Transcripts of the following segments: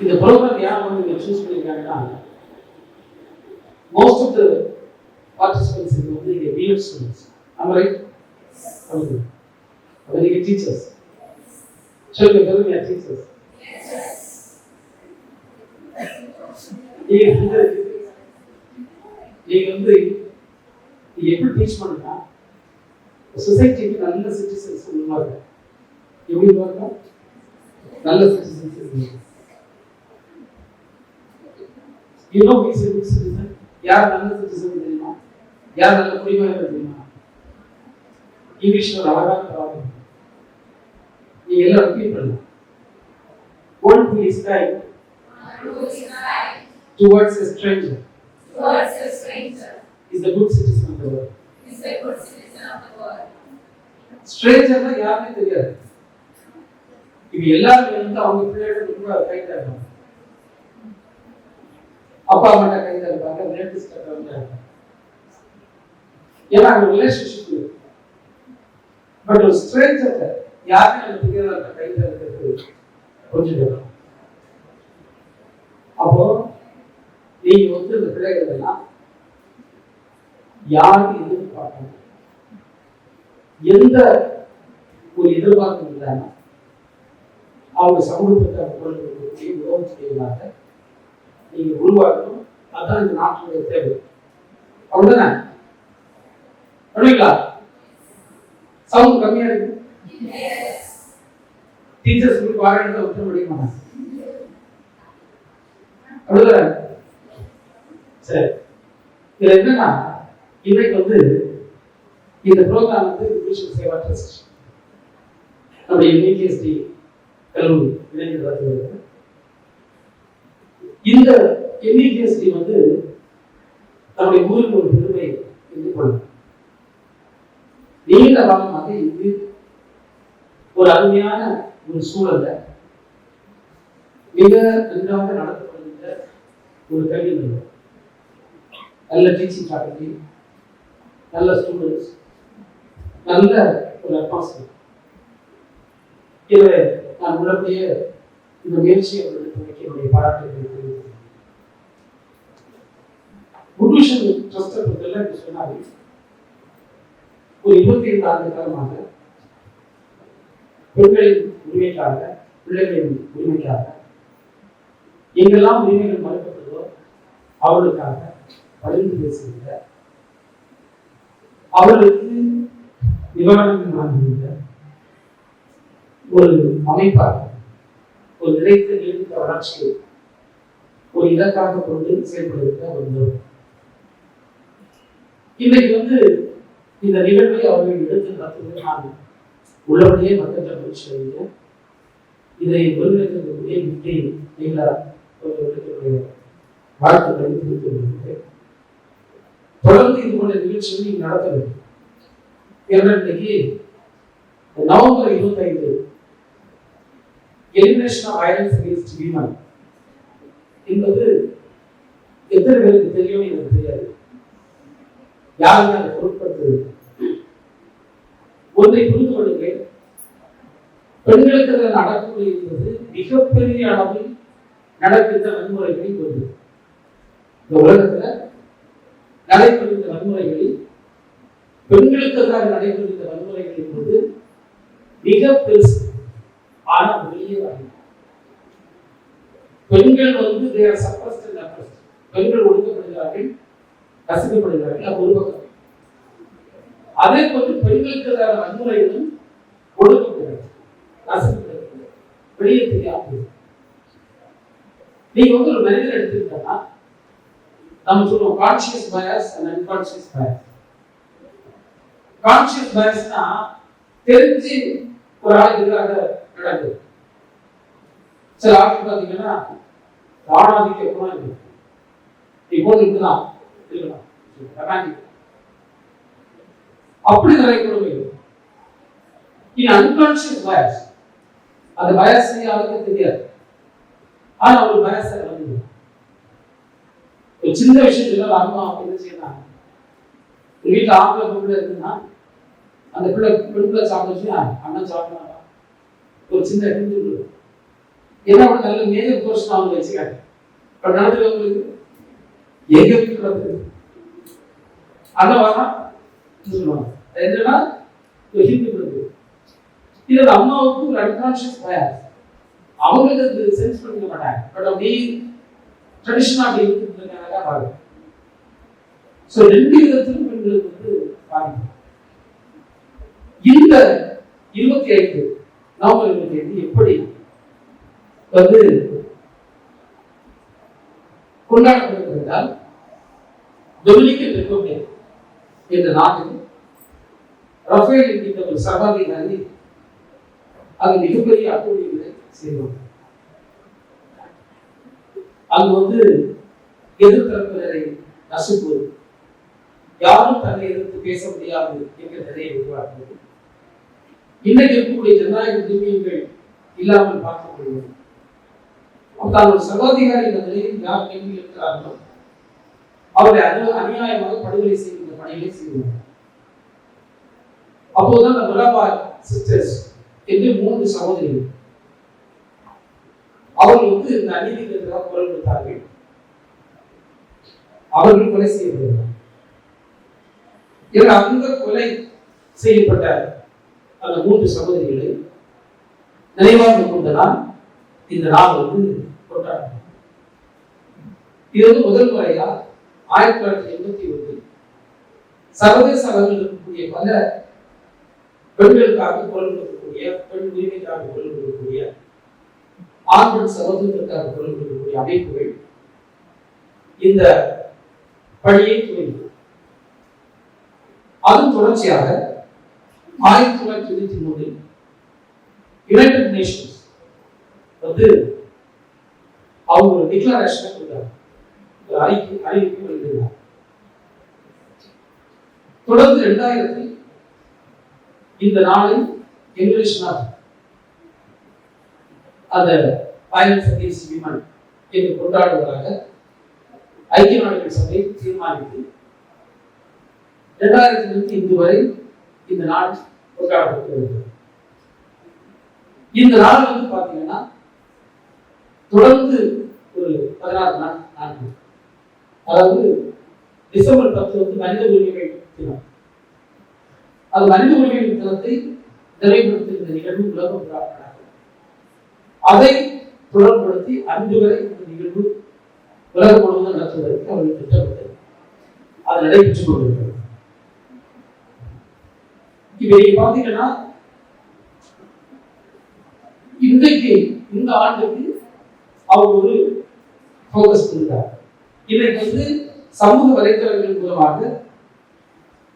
இந்த ப்ரோக்ராம் யார் வந்து நீங்கள் சூஸ் பண்ணியிருக்காங்கன்னா மோஸ்ட் ஆஃப் த பார்ட்டிசிபென்ட்ஸ் இது வந்து இங்கே பிஎட் ஸ்டூடெண்ட்ஸ் நம்ம ரைட் ஓகே அப்போ நீங்கள் டீச்சர்ஸ் சொல்லுங்க சொல்லுங்க டீச்சர்ஸ் நீங்க வந்து நீங்க வந்து நீங்க எப்படி டீச் பண்ணுனா சொசைட்டிக்கு நல்ல சிட்டிசன்ஸ் உருவாங்க எப்படி உருவாங்க நல்ல citizens you know he's good citizen யார் நல்ல சிட்டிசன் தெரியுமா? யார் நல்ல குடிமகன் தெரியுமா? இங்கிலீஷ்ல ஒரு அழகான ப்ராப்ளம் நீங்க எல்லாம் ரிப்பீட் பண்ணுங்க. One Who is kind towards a stranger. Towards a stranger. Is the good citizen of the world. is a good citizen of the world. ஸ்ட்ரேஞ்சர்னா யாருமே தெரியாது. இது எல்லாருமே வந்து அவங்க பிள்ளையோட ரொம்ப கைதா இருப்பாங்க. அப்பா அம்மாட்ட கையில் இருப்பாங்க ரிலேட்டிவ்ஸ் கிட்ட இருப்பாங்க ஏன்னா அந்த ரிலேஷன்ஷிப் பட் ஒரு ஸ்ட்ரேஞ்சர் யாருமே நம்ம அந்த கையில் இருக்கிறது கொஞ்சம் நேரம். அப்போ நீங்க வந்து இந்த பிள்ளைகளெல்லாம் யாருக்கு எதிர்பார்க்கணும்? எந்த ஒரு எதிர்பார்ப்பு இல்லாம அவங்க சமூகத்துக்கு அவங்க குழந்தைகளுக்கு உதவி செய்வதாக நீங்க உருவாக்கணும். அதுதான் இந்த நாட்டினுடைய தேவை. அவ்வளவுதானே? பண்ணுவீங்களா சவுண்ட் கம்மியா இருக்கு. டீச்சர்ஸ் உங்களுக்கு பாராட்டு உத்தர முடியுமா அவ்வளவுதானே? சரி. இதுல என்னன்னா இன்னைக்கு வந்து இந்த ப்ரோக்ராம் வந்து விஷன் சேவா ட்ரஸ்ட் நம்முடைய யூனிவர்சிட்டி கல்லூரி இணைந்து நடத்துகிறது இந்த யூனிகேஎஸ்டி வந்து நம்முடைய ஊருக்கு ஒரு பெருமை என்று கொள்ளும். நீண்ட காலமாக இது ஒரு அருமையான ஒரு சூழல்ல மிக நன்றாக நடத்தப்படுகின்ற ஒரு கல்வி நிறுவனம். நல்ல டீச்சிங் ஃபேக்கல்டி நல்ல ஸ்டூடெண்ட்ஸ் நல்ல ஒரு அட்மாஸ்பியர் இதை நான் உள்ளபடியே இந்த முயற்சியை அவர்களுக்கு என்னுடைய பாராட்டுகிறேன் தெரிவித்துக்கிறேன் குட்விஷன் ட்ரஸ்ட்டை இப்ப சொன்னாரு. ஒரு இருபத்தி ஐந்து ஆண்டு காலமாக பெண்களின் உரிமைக்காக பிள்ளைகளின் உரிமைக்காக எங்கெல்லாம் உரிமைகள் மறுக்கப்படுதோ அவர்களுக்காக பகிர்ந்து பேசுகின்ற அவர்களுக்கு நிவாரணம் வழங்குகின்ற ஒரு அமைப்பாக ஒரு நிலைத்த நீடித்த வளர்ச்சியை ஒரு இலக்காக கொண்டு செயல்படுகிற ஒரு நிறுவனம் இன்றைக்கு வந்து இந்த நிகழ்வை அவர்கள் எடுத்து நடத்துவது நான் உள்ளபடியே மக்கள் மகிழ்ச்சி அடைகிறேன் இதை ஒருங்கிணைக்கக்கூடிய விட்டை நீங்களா அவர்களுடைய வாழ்த்துக்களை தெரிவித்து தொடர்ந்து இது போன்ற நிகழ்ச்சிகளை நீங்கள் நடத்த வேண்டும். ஏன்னா இன்னைக்கு நவம்பர் இருபத்தைந்து elimination of violence against women என்பது எத்தனை பேருக்கு தெரியும் எனக்கு தெரியாது. யாருமே அதை பொருட்படுத்துவது ஒன்றை புரிந்து கொள்ளுங்கள். பெண்களுக்கு எதிராக நடக்கக்கூடிய என்பது மிகப்பெரிய அளவில் நடக்கின்ற வன்முறைகளில் ஒன்று இந்த உலகத்துல நடைபெறுகின்ற வன்முறைகளில் பெண்களுக்கு எதிராக நடைபெறுகின்ற வன்முறைகள் என்பது மிக பெருசு ஆனால் வெளியே வரல பெண்கள் வந்து பெண்கள் ஒடுக்கப்படுகிறார்கள். கசிக்கப்படுகிறார்கள் அது ஒரு பக்கம் அதே போன்று பெண்களுக்கு எதிரான வன்முறைகளும் ஒடுக்கப்படுகிறது கசிக்கப்படுகிறது வெளியே தெரியாது. நீங்க வந்து ஒரு மனிதன் எடுத்துக்கிட்டா நம்ம சொல்லுவோம் conscious bias and unconscious bias conscious பயஸ்னா தெரிஞ்சு ஒரு ஆள் எதிராக நடக்குது. சில ஆட்கள் பார்த்தீங்கன்னா ஆணாதிக்க குணம் இருக்கு இப்போ இருக்கலாம் இருக்கலாம். ரொமான்டிக் அப்படி நிறைய குணங்கள் இது அன்கான்சியஸ் பயஸ் அந்த பயஸ் யாருக்கும் தெரியாது ஆனா ஒரு பயச கலந்து ஒரு சின்ன விஷயத்துல அம்மா என்ன செய்யலாம் ஒரு வீட்டுல ஆம்பளை பொம்பளை இருக்குன்னா அந்த பிள்ளை பெண் பிள்ளை சாப்பிடுச்சு அண்ணன் சாப்பிடலாம் ஒரு சின்ன ஹிந்து என்ன ஒரு நல்ல மேஜர் போர்ஷன் அவங்க வச்சுக்காங்க பட் நடந்துக்கிறவங்களுக்கு எங்க வீட்டு நடக்குது வாரம் சொல்லுவாங்க என்னன்னா ஹிந்து பிரபு இது அம்மாவுக்கு ஒரு அன்கான்ஷியஸ் பயம் அவங்களுக்கு அது சென்ஸ் பண்ணிக்க மாட்டாங்க. பட் அப்படி ட்ரெடிஷனா அப்படி இருக்கிறதுனால பாருங்க. ஸோ ரெண்டு விதத்திலும் பெண்களுக்கு வந்து பாருங்க இந்த இருபத்தி ஐந்து நவம்பர் இருபத்தி ஐந்து எப்படி வந்து கொண்டாடப்படுகிறது என்றால் டொமினிக்கன் ரிப்பப்ளிக். இந்த நாட்டில் ரஃபேல் என்கின்ற ஒரு சர்வாதிகாரி அது மிகப்பெரிய அட்டூழியங்களை செய்வார் அங்கு வந்து எதிர்த்தரப்பினரை நசுக்குவது யாரும் தன்னை எதிர்த்து பேச முடியாது என்ற நிலையை உருவாக்குவது இன்னைக்கு இருக்கக்கூடிய ஜனநாயக உரிமைகள் இல்லாமல் பார்க்கப்படுவது தான் ஒரு சகோதரிகாரி இந்த நிலையில் யார் கேள்வி இருக்கிறார்களோ அவரை அனு அநியாயமாக படுகொலை செய்யும் பணிகளை செய்வோம் அப்போதுதான் அந்த சிஸ்டர்ஸ் என்று மூன்று சகோதரிகள். அவர்கள் வந்து இந்த அநீதிக்கு எதிராக குரல் கொடுத்தார்கள். அவர்கள் கொலை செய்யப்படுகிறார் அந்த கொலை செய்யப்பட்ட அந்த மூன்று சகோதரிகளை நினைவாக கொண்டுதான் இந்த நாள் வந்து கொண்டாடுறோம் இது வந்து முதல் முறையா ஆயிரத்தி தொள்ளாயிரத்தி எண்பத்தி ஒன்று சர்வதேச அளவில் இருக்கக்கூடிய பல பெண்களுக்காக குரல் கொடுக்கக்கூடிய பெண் உரிமைக்காக குரல் கொடுக்கக்கூடிய ஆண் பெண் சகோதரர்களுக்காக குரல் கொடுக்கக்கூடிய அமைப்புகள் இந்த பணியை துவங்கியது அதன் தொடர்ச்சியாக ஆயிரத்தி தொள்ளாயிரத்தி தொண்ணூத்தி மூணில் யுனைடெட் நேஷன்ஸ் வந்து அவங்க ஒரு டிக்ளரேஷனை கொடுத்தாங்க. அறிக்கை அறிவிப்பு வெளியிட்டாங்க தொடர்ந்து இரண்டாயிரத்தில் இந்த நாளை இங்கிலீஷ் நாள் அந்த பயணம் சதீஷ் விமன் என்று கொண்டாடுவதாக ஐக்கிய நாடுகள் சபை தீர்மானித்து இரண்டாயிரத்திலிருந்து இன்று வரை இந்த நாள் கொண்டாடப்பட்டு வருகிறது இந்த நாள் வந்து பார்த்தீங்கன்னா தொடர்ந்து ஒரு பதினாறு நாள் நாட்கள் அதாவது டிசம்பர் பத்து வந்து மனித உரிமைகள் அது மனித உரிமையின் தளத்தை நிலைப்படுத்துகிற நிகழ்வு உலகம் கொண்டாடுகிறார்கள் அதை தொடர்புபடுத்தி அன்று வரை இந்த நிகழ்வு உலகம் முழுவதும் நடத்துவதற்கு அவர்கள் திட்டமிட்டது அது நடைபெற்றுக் கொண்டிருக்கிறது. இப்ப நீங்க பாத்தீங்கன்னா இன்றைக்கு இந்த ஆண்டுக்கு அவர் ஒரு ஃபோக்கஸ் கொடுத்தார் இன்னைக்கு வந்து சமூக வலைத்தளங்கள் மூலமாக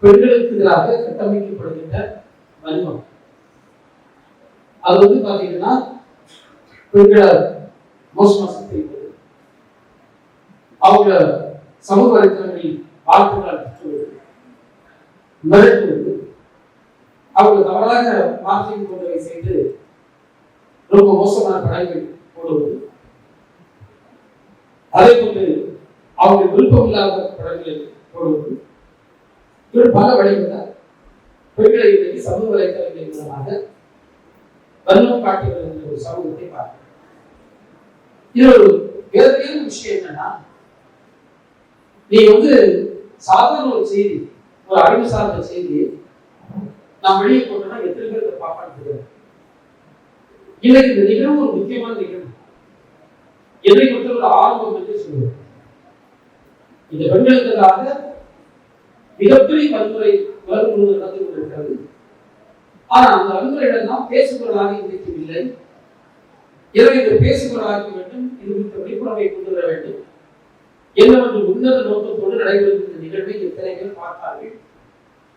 பெண்களுக்கு எதிராக கட்டமைக்கப்படுகின்ற வன்மம் அது வந்து பாத்தீங்கன்னா பெண்களை மோசமா சித்தரிப்பது அவங்க சமூக வலைத்தளங்களில் வாழ்த்துக்கள் பெற்றுவது மிரட்டுவது. அவங்க தவறாக மார்க்கிங் போன்றவை செய்து ரொம்ப மோசமான படங்கள் போடுவது. அதே போன்று அவங்க விருப்பம் இல்லாத படங்களை போடுவது. இப்படி பல வழிகள் பெண்களை இன்றைக்கு சமூக வலைத்தளங்களின் மூலமாக வன்மம் காட்டி வருகின்ற ஒரு சமூகத்தை பார்க்கிறோம் இது ஒரு வேதனையான விஷயம் என்னன்னா நீ வந்து சாதாரண ஒரு செய்தி ஒரு அறிவு சார்ந்த செய்தியை நான் வெளியே போட்டேன்னா எத்தனை பேர் இதை பார்ப்பான்னு இன்னைக்கு இந்த நிகழ்வு ஒரு முக்கியமான நிகழ்வு. என்னை பொறுத்தவரை ஆர்வம் என்று சொல்லுவேன் இந்த பெண்களுக்காக மிகப்பெரிய வன்முறை உலகம் முழுவதும் நடந்து கொண்டிருக்கிறது. ஆனால் அந்த வன்முறைகள் தான் பேசுபொருளாக இன்றைக்கு எனவே இந்த பேசுபொருளாக வேண்டும். இது குறித்த விழிப்புணர்வை கொண்டு வர வேண்டும். என்னவென்று உன்னத நோக்கத்தோடு நடைபெறுகின்ற நிகழ்வை எத்தனை பேர் பார்த்தார்கள்?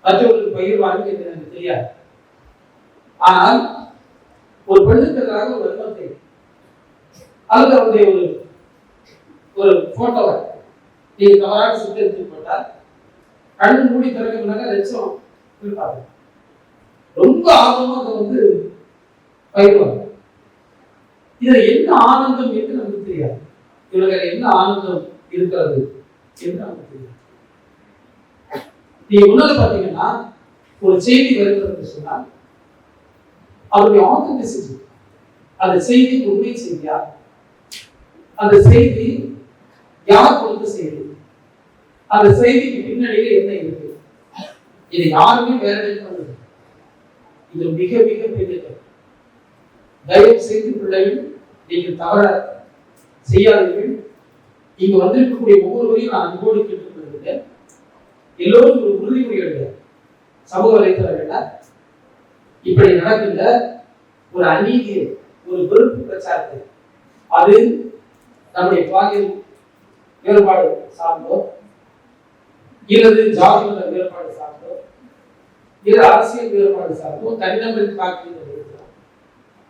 மற்றவர்களுக்கு பகிர்வார்கள் என்று எனக்கு தெரியாது. ஆனால் ஒரு பெண்ணுக்கு எதிராக ஒரு வன்மத்தை அல்லது அவருடைய ஒரு ஒரு போட்டோவை நீங்கள் தவறாக சித்தரித்து போட்டால் கண் மூடி திறக்க லட்சம் இருப்பாங்க ரொம்ப ஆர்வமா அதை வந்து பயிர்வாங்க. இதுல என்ன ஆனந்தம் என்று நமக்கு தெரியாது. இவர்கள் என்ன ஆனந்தம் இருக்கிறது என்று நமக்கு தெரியாது. நீங்க முன்னால பாத்தீங்கன்னா ஒரு செய்தி வருகிறது சொன்னால் அவருடைய ஆத்தென்டிசிட்டி அந்த செய்தி உண்மை செய்தியா? அந்த செய்தி யார் கொடுத்த செய்தி அந்த செய்திக்கு பின்னணியில என்ன இருக்கு? இது யாருமே வேலிடேட் பண்ணது இது மிக மிக பெரிய தயவு செய்து பிள்ளைகள் நீங்கள் தவற செய்யாதீர்கள். இங்க வந்திருக்கக்கூடிய ஒவ்வொருவரையும் நான் அன்போடு கேட்டுக்கொள்கிறேன். எல்லோரும் ஒரு உறுதிமொழி எழுத. சமூக வலைத்தளங்கள்ல இப்படி நடக்கின்ற ஒரு அநீதி ஒரு வெறுப்பு பிரச்சாரத்தை அது நம்முடைய பாலியல் வேறுபாடு சார்ந்தோ இல்லது ஜாதி மத வேறுபாடு சார்ந்தோ இல்லை அரசியல் வேறுபாடு சார்ந்தோ தனிநபரின் தாக்குதல்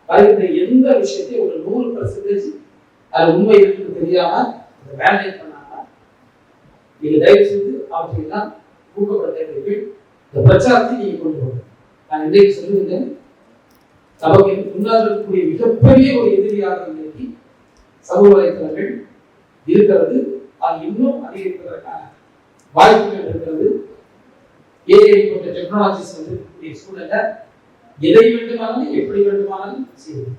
வருகின்ற எந்த விஷயத்தையும் ஒரு நூறு பர்சன்டேஜ் அது உண்மை இருக்குன்னு தெரியாம அதை வேலிடேட் பண்ணாம நீங்க தயவு செய்து அவற்றையெல்லாம் ஊக்கப்படுத்த இந்த பிரச்சாரத்தை நீங்க கொண்டு வரணும் நான் இன்றைக்கு சொல்லுகிறேன் நமக்கு முன்னால் இருக்கக்கூடிய மிகப்பெரிய ஒரு எதிரியாக இன்றைக்கு சமூக வலைத்தளங்கள் இருக்கிறது. அது இன்னும் அதிகரிப்பதற்கான வாய்ப்புகள் இருக்கிறது. ஏஐ போன்ற டெக்னாலஜிஸ் வந்து சூழல எதை வேண்டுமானாலும் எப்படி வேண்டுமானாலும் செய்யும்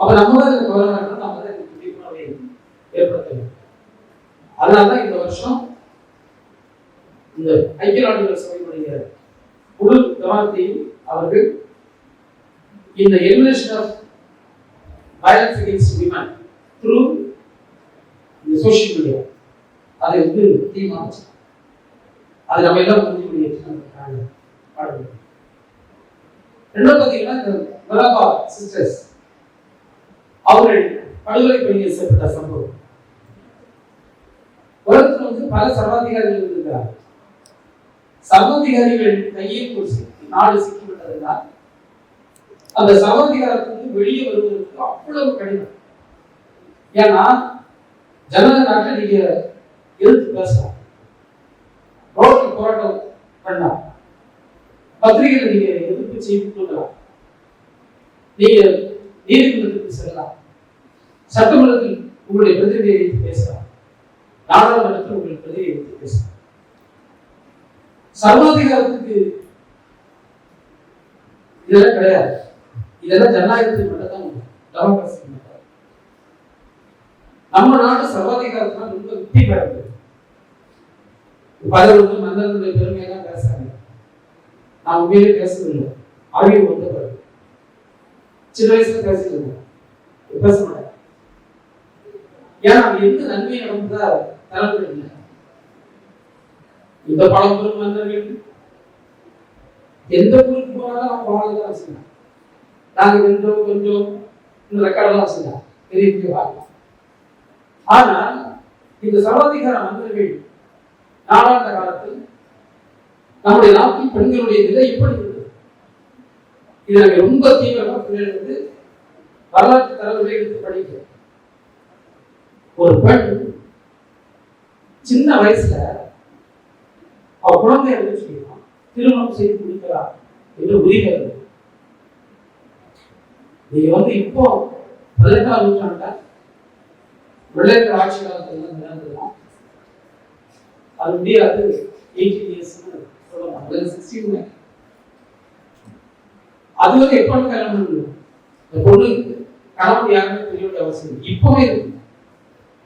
அப்ப நம்ம தான் இந்த கவர்மெண்ட் நம்ம தான் இந்த விழிப்புணர்வை ஏற்படுத்த வேண்டும். அதனாலதான் இந்த வருஷம் இந்த ஐக்கிய நாடுகள் சபையினுடைய முழு கவனத்தையும் அவர்கள் இந்த elimination of violence against women through இந்த சோஷியல் மீடியா அதை வந்து தீர்மானிச்சு. அது நம்ம எல்லாம் உறுதிமொழி ரெண்டாவது பார்த்தீங்கன்னா இந்த மலாபா சிஸ்டர்ஸ் அவர்கள் படுகொலை பணியில் செய்யப்பட்ட சம்பவம். உலகத்தில் வந்து பல சர்வாதிகாரிகள் இருந்தார் சர்வாதிகாரிகள் கையில் ஒரு நாடு சிக்கிவிட்டதுனால் அந்த சர்வாதிகாரத்திலிருந்து வெளியே வருவதற்கு அவ்வளவு கடினம். ஏன்னா ஜனநாயக நாட்டில் நீங்க எதிர்த்து பேசலாம் ரோட்ல போராட்டம் பண்ணலாம். பத்திரிகையில நீங்க எதிர்ப்பு செய்தி கொடுக்கலாம் நீங்க நீதிமன்றத்துக்கு செல்லலாம். சட்டமன்றத்தில் உங்களுடைய பிரதிநிதியை வைத்து பேசலாம். நாடாளுமன்றத்தில் உங்களுடைய பிரதிநிதியை வைத்து பேசலாம். சர்வாதிகாரத்துக்கு இதெல்லாம் கிடையாது. இதெல்லாம் ஜனநாயகத்துக்கு மட்டும் தான் உண்டு மட்டும் நம்ம நாட்டு சர்வாதிகாரத்தினால் ரொம்ப வித்தி பெறது பலருக்கும் வந்து பெருமையை தான் பேசுறாங்க. நான் உண்மையிலே பேசுறதில்லை அறிவு வந்த பிறகு சின்ன வயசுல பேசிட்டு இருந்தேன். பேச மாட்டேன். ஏன்னா எந்த நன்மை நடந்ததா தலைவர் இல்லை இந்த பழம்பெரும் மன்னர்கள் எந்த ஊருக்கு போனாலும் அவங்க வாழ்தான் வச்சுருந்தாங்க நாங்கள் வென்றோம் கொஞ்சம் இந்த ரெக்கார்டெல்லாம் வச்சுருந்தாங்க பெரிய பெரிய வாழ்க்கை. ஆனால் இந்த சர்வாதிகார மன்னர்கள் நாளாந்த காலத்தில் நம்முடைய நாட்டில் பெண்களுடைய நிலை இப்படி இருந்தது? இது நாங்கள் ரொம்ப தீவிரமாக பிள்ளைகள் வரலாற்று தரவுகளை எடுத்து படிக்கிறோம் ஒரு பெண் சின்ன வயசுல அவ குழந்தை என்ன செய்யலாம் திருமணம் செய்து முடிக்கலாம் என்று உரிமை இருந்தது நீங்க வந்து இப்போ பதினெட்டாம் நூற்றாண்டுல வெள்ளையர் ஆட்சி காலத்துல நடந்ததுதான் அது முடியாது. எயிட்டீன் இயர்ஸ்னு சொல்லலாம் அதில் சிக்ஸ்டீன் அது வந்து எப்போ கல்யாணம் பண்ணுவோம் இந்த பொண்ணு கணவன் யாருமே தெரிய வேண்டிய அவசியம் இப்பவே இருக்கு.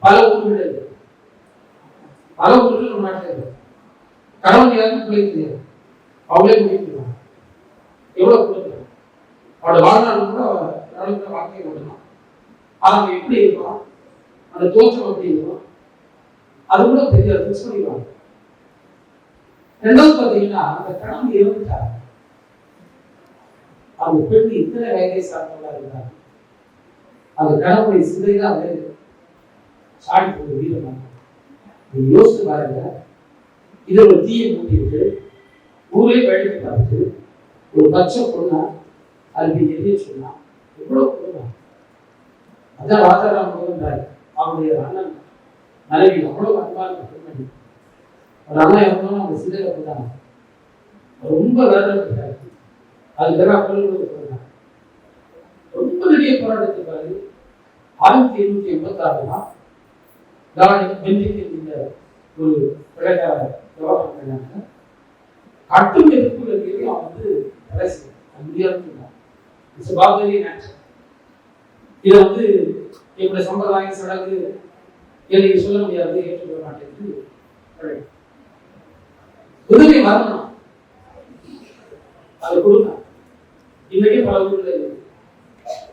பல ஊர்கள் இருக்கு. பல ஊர்கள் நம்ம நாட்டில் இருக்கு. கணவன் யாருன்னு பிள்ளை தெரியாது. அவளே முடிக்கிறான் எவ்வளோ கொடுக்கலாம் அவளோட வாழ்நாள் கூட நடந்த வாழ்க்கை ஓடலாம் அவங்க எப்படி இருக்கலாம் அந்த தோற்றம் எப்படி இருக்கும்? அது கூட தெரியாது மிஸ் பண்ணிடுவாங்க ரெண்டாவது பார்த்தீங்கன்னா அந்த கணவன் இறந்துட்டார். அந்த பெண் இத்தனை வயதை சார்ந்தவங்களா இருந்தாங்க அந்த கணவனுடைய சிந்தையில அது சாடி போகுது வீரமாக நீங்க பாருங்க. இதை ஒரு தீயை மூட்டிட்டு ஊரே வேடிக்கை பார்த்து ஒரு பச்சை பொண்ணா அதுக்கு எரிய சொன்னா எவ்வளவு அதான் ராஜாராம் முருகன்றார் அண்ணன். மனைவி அவ்வளவு அன்பாக பெண்மணி ஒரு அண்ணன் எவ்வளோ அவங்க சிந்தையில போட்டாங்க. ரொம்ப வேதனைப்பட்டாரு அது பிறகு அப்பொழுது சொன்னாங்க ரொம்ப பெரிய போராட்டத்துக்கு பிறகு ஆயிரத்தி எண்ணூத்தி எண்பத்தி ஆறுலாம் டாக்டர் பெஞ்சிக்கு இந்த ஒரு விளையாட விவகாரம் பண்ணாங்க. கட்டும் எதிர்ப்பு அவன் வந்து தடை செய்யும் இதை வந்து எப்படி சம்பிரதாயம் சடங்கு இல்லை எனக்கு சொல்ல முடியாது ஏற்றுக்கொள்ள மாட்டேன் உதவி வரணும். அதை கொடுங்க. இன்னைக்கு பல ஊர்ல இருக்கு.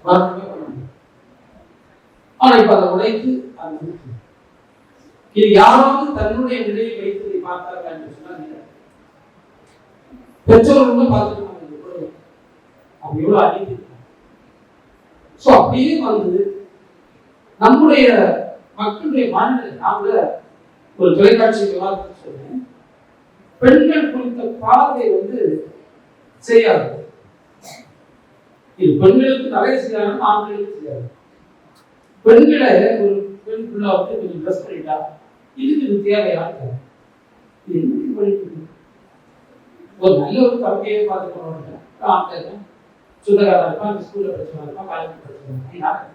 பண்ண முடியும் ஆனா இப்ப அதை உடைத்து அது இது யாராவது தன்னுடைய நிலையை வைத்து இதை பார்த்தார்கள் என்று சொன்னால் பெற்றோர்களும் பார்த்துருக்காங்க அப்படி குழந்தை. எவ்வளவு? அடிக்கிறாங்க ஸோ அப்படியே வந்து நம்முடைய மக்களுடைய மனநிலை நாம ஒரு தொலைக்காட்சி விவாதத்தை சொன்னேன் பெண்கள் குறித்த பார்வை வந்து செய்யாது இது பெண்களுக்கு நிறைய செய்யாது ஆண்களுக்கு செய்யாது. பெண்களை ஒரு பெண் பிள்ளை வந்து கொஞ்சம் ட்ரெஸ் பண்ணிட்டா இதுக்கு இது தேவையான இது என்ன படிக்கிறது ஒரு நல்ல ஒரு தம்பியை பார்த்து போனவங்க ஆண்கள் சுந்தரகாரா இருப்பான் அந்த ஸ்கூல்ல படிச்சவன் இருப்பான் காலேஜ் படிச்சவன்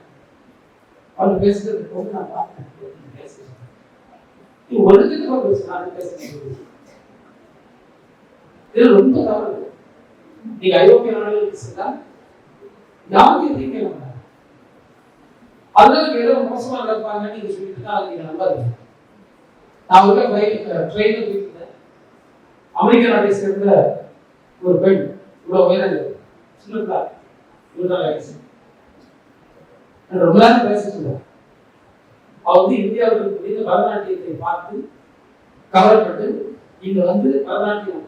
அவர் பேசுறது ரொம்ப நான் பார்த்தேன் பேசுறேன் ஒழுக்கத்துக்கு பேசுறாரு பேசுறது இது ரொம்ப தவறு. நீங்க ஐரோப்பிய நாடுகளுக்கு சென்றா யாருக்கு தீங்க வேண்டாம் அதுக்கு ஏதோ மோசமா நடப்பாங்க நீங்க சொல்லிட்டு தான் அது நீங்க நம்பாதீங்க. நான் உள்ள பைக் ட்ரெயினில் போயிருந்தேன். அமெரிக்க நாட்டை சேர்ந்த ஒரு பெண் இவ்வளவு உயரம் சின்ன பிள்ளை இவ்வளவு வயசு. நான் ரொம்ப நேரம் பேசிட்டு அவர் வந்து இந்தியாவில் இருக்கக்கூடிய பரதநாட்டியத்தை பார்த்து கவலைப்பட்டு இங்க வந்து பரதநாட்டியம்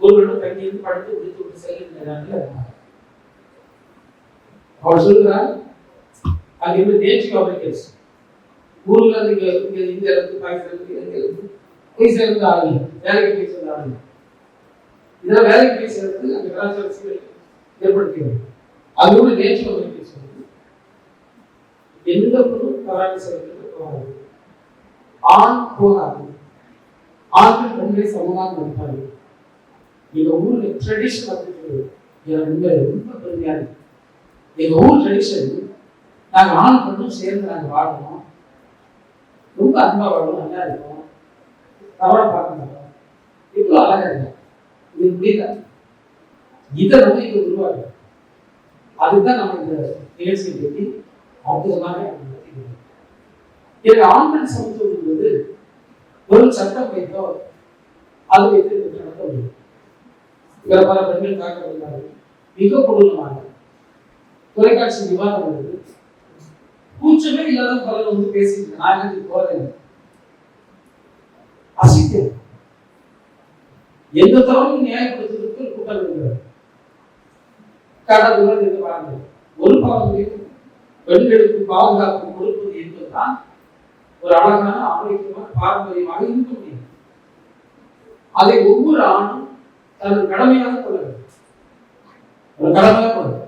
ஒருவரிடம் தங்கியிருந்து படுத்து விடுத்து விட்டு செல்லுங்க அவர். சொல்லுறார் அங்க இருந்து நேட்டிவ் அமெரிக்கன்ஸ் ஊர்ல இருந்து இங்க இங்க இந்த இடத்துக்கு பாகிஸ்தான் இங்க இருந்து போய் சேர்ந்த ஆளுங்க வேலைக்கு போய் சேர்ந்த ஆளுங்க இதெல்லாம் வேலைக்கு போய் சேர்ந்து அந்த கலாச்சார சூழல் ஏற்படுத்தியது அது ஒரு நேட்டிவ் அமெரிக்கன்ஸ் எந்த ஒரு தராங்க செலுத்துறது போகாது. ஆண் போகாது. ஆண்கள் பெண்களை சமமாக மதிப்பார்கள் எங்க ஊர்ல ட்ரெடிஷன் அப்படின்னு எனக்கு ரொம்ப ரொம்ப பெருமையா இருக்கு. எங்க ஊர் ட்ரெடிஷன் நாங்கள் ஆண் பெண்ணும் சேர்ந்து நாங்கள் வாழணும் ரொம்ப அன்பா வாழணும் நல்லா இருக்கும். தவறை பார்க்க மாட்டோம். இவ்வளவு அழகா இருக்கும் இது முடியல இதை நம்ம இங்க உருவாக்கு அதுதான் நம்ம இந்த நிகழ்ச்சியை பற்றி அற்புதமாக நடத்திக்கிறோம். ஆண்கள் சமத்துவம் என்பது ஒரு சட்டம் வைத்தோ அது வைத்து நடத்த முடியும் பிற பல பெண்கள் தாக்கப்படுகிறார்கள் மிக கொடூரமாக தொலைக்காட்சி விவாதம் வருது கூச்சமே இல்லாத பலர் வந்து பேசிட்டு நான் எனக்கு போறேன் அசிக்கம் எந்த தவறும் நியாயப்படுத்துவதற்கு கூட்டம் இருக்கிறது. கடவுள் இருந்து வாழ்ந்து ஒரு பாவம் பெண்களுக்கு பாதுகாப்பு கொடுப்பது என்பதுதான் ஒரு அழகான ஆரோக்கியமான பாரம்பரியமாக இருக்க முடியும். அதை ஒவ்வொரு ஆணும் தனது கடமையாக கொள்ள வேண்டும். ஒரு கடமையாக கொள்ள வேண்டும்.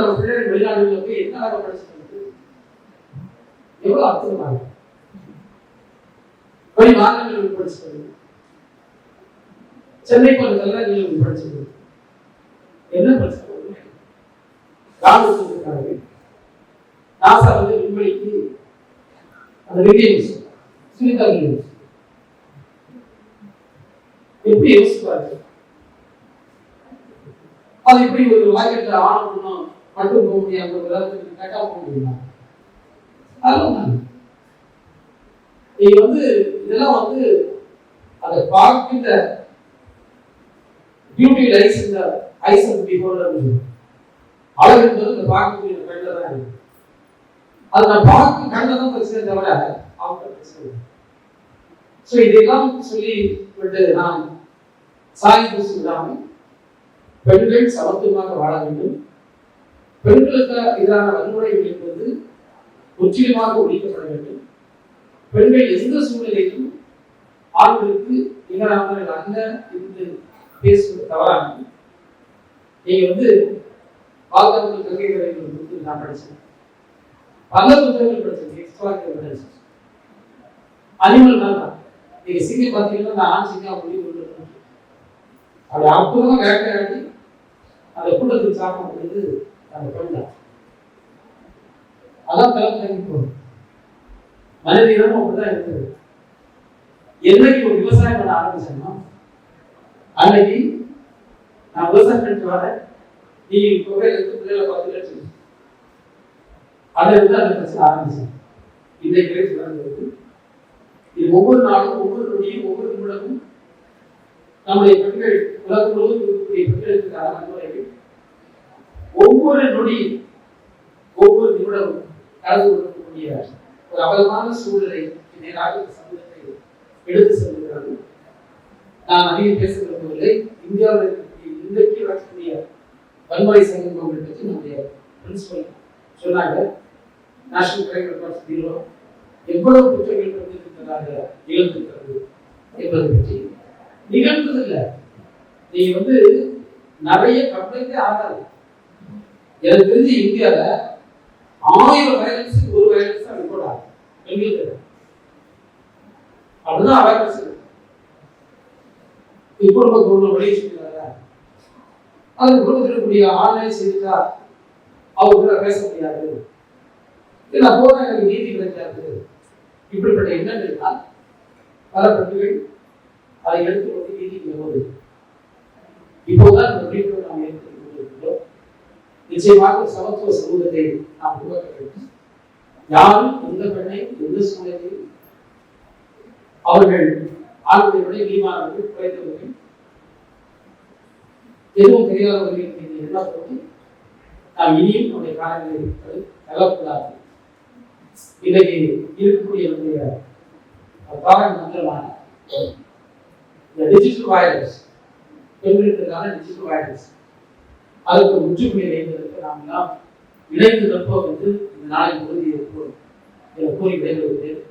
நம்ம பிள்ளைகள் வெளிநாடுகளில் போய் என்ன ஆக படிச்சுக்கிறது எவ்வளவு அற்புதமாக இருக்கு. வெளி மாநிலங்களில் படிச்சுட்டு சென்னை போன்ற கல்லூரிகளில் படிச்சுக்கிறது என்ன படிச்சது ராணுவத்திற்காக நாசா வந்து விண்வெளிக்கு அந்த வில்லியம்ஸ் சுனிதா எப்படி யோசிப்பாரு அது எப்படி ஒரு ராக்கெட்ல ஆனணும் மட்டும் போக முடியாம ஒரு விதத்துக்கு கட்டா போக முடியுமா? அதெல்லாம் நீங்க வந்து இதெல்லாம் வந்து அதை பார்க்கின்ற பியூட்டி லைஸ் இந்த ஐஸ் அண்ட் பிஹோல்டர் அழகுன்றது இந்த பார்க்கக்கூடிய கண்ணில் தான் இருக்கு. அது நான் பார்க்க கண்ணதும் பிரச்சனை தவிர அவங்க பிரச்சனை ஸோ இதெல்லாம் சொல்லி விட்டு நான் சாய்ந்து சொல்லாமல் பெண்கள் சமத்துவமாக வாழ வேண்டும். பெண்களுக்கு எதிரான வன்முறைகள் என்பது முற்றிலுமாக ஒழிக்கப்பட வேண்டும். பெண்கள் எந்த சூழ்நிலையிலும் ஆண்களுக்கு நிகரானவர்கள் அல்ல என்று பேசுவது தவறானது. நீங்க வந்து பாதுகாப்பு கல்விகளை புத்தகம் நான் படிச்சேன். பல புத்தகங்கள் படிச்சேன். எக்ஸ்ட்ரா படிச்சேன் அனிமல் நல்லா நீங்க சிங்கி பார்த்தீங்கன்னா அந்த ஆண் சிங்கம் முடிவு கொண்டு அப்படி அற்புதமாக வேட்டையாடி அந்த கூட்டத்துக்கு முடியுது அந்த பெண் அதான் தலை தங்கி போகும் மனித இனமும் அப்படிதான் இருக்குது. என்னைக்கு ஒரு விவசாயம் பண்ண ஆரம்பிச்சேன்னா அன்னைக்கு நான் விவசாயம் பண்ணிட்டு வரேன். நீ கோவையில் இருந்து பிள்ளைகளை பத்து லட்சம் அதுல இருந்து அந்த பிரச்சனை ஆரம்பிச்சு இன்றைக்கு வரை தொடர்ந்து இது ஒவ்வொரு நாளும் ஒவ்வொரு நொடியும் ஒவ்வொரு நிமிடமும் நம்முடைய பெண்கள் உலகம் முழுவதும் இருக்கக்கூடிய பெண்களுக்கான வன்முறைகள் ஒவ்வொரு நொடி ஒவ்வொரு நிமிடமும் கலந்து கொள்ளக்கூடிய ஒரு அபலமான சூழலை நேராக சமூகத்தை எடுத்து செல்கிறார்கள் நான் அதிகம் பேச விரும்பவில்லை இந்தியாவில் இருக்கக்கூடிய இன்றைக்கு நடக்கக்கூடிய வன்முறை சம்பவங்கள் பற்றி நம்முடைய பிரின்சிபல் சொன்னாங்க. நேஷனல் கிரைம் ரெக்கார்ட்ஸ் பீரோ எவ்வளவு குற்றங்கள் நடந்திருக்கிறதாக நிகழ்ந்திருக்கிறது என்பதை பற்றி. நிகழ்ந்ததில்லை நீங்க வந்து நிறைய கம்ப்ளைண்டே ஆகாது. எனக்கு தெரிஞ்சு இந்தியாவில் ஆயிரம் வயலன்ஸுக்கு ஒரு வயலன்ஸ் தான் ரிப்போர்ட் ஆகும் பெண்களுக்கு அப்படிதான் அவேர்னஸ் இப்போ நம்ம கவர்மெண்ட் வெளியே சொல்லிடுறாங்க அது குடும்பத்தில் இருக்கக்கூடிய செய்தார் செய்திட்டா பேச முடியாது. இல்லை போனா எனக்கு நீதி கிடைக்காது. இப்படிப்பட்ட எண்ணங்கள் பல பெண்கள் அதை எடுத்துக்கொண்டு நீதிக்கு போது இப்போதான் இந்த நாம் ஏற்படுத்திக் நிச்சயமாக சமத்துவ சமூகத்தை நாம் உருவாக்க வேண்டும். யாரும் எந்த பெண்ணை எந்த சூழ்நிலையில் அவர்கள் ஆளுநருடைய நீமானவர்கள் குறைந்தவர்கள் எதுவும் தெரியாதவர்கள் என்ற எண்ணத்தோடு நாம் இனியும் நம்முடைய காலங்களில் தகவக்கூடாது இன்றைக்கு இருக்கக்கூடிய நம்முடைய பாரத மந்திரமான இந்த டிஜிட்டல் வைரஸ் பெண்களுக்கான டிஜிட்டல் வைரஸ் அதுக்கு முற்றுப்புள்ளி வைப்பதற்கு நாம் எல்லாம் இணைந்து நிற்போம் என்று இந்த நாளின் உறுதி இருக்கிறோம் இதை கூறி விடைபெறுகிறேன்.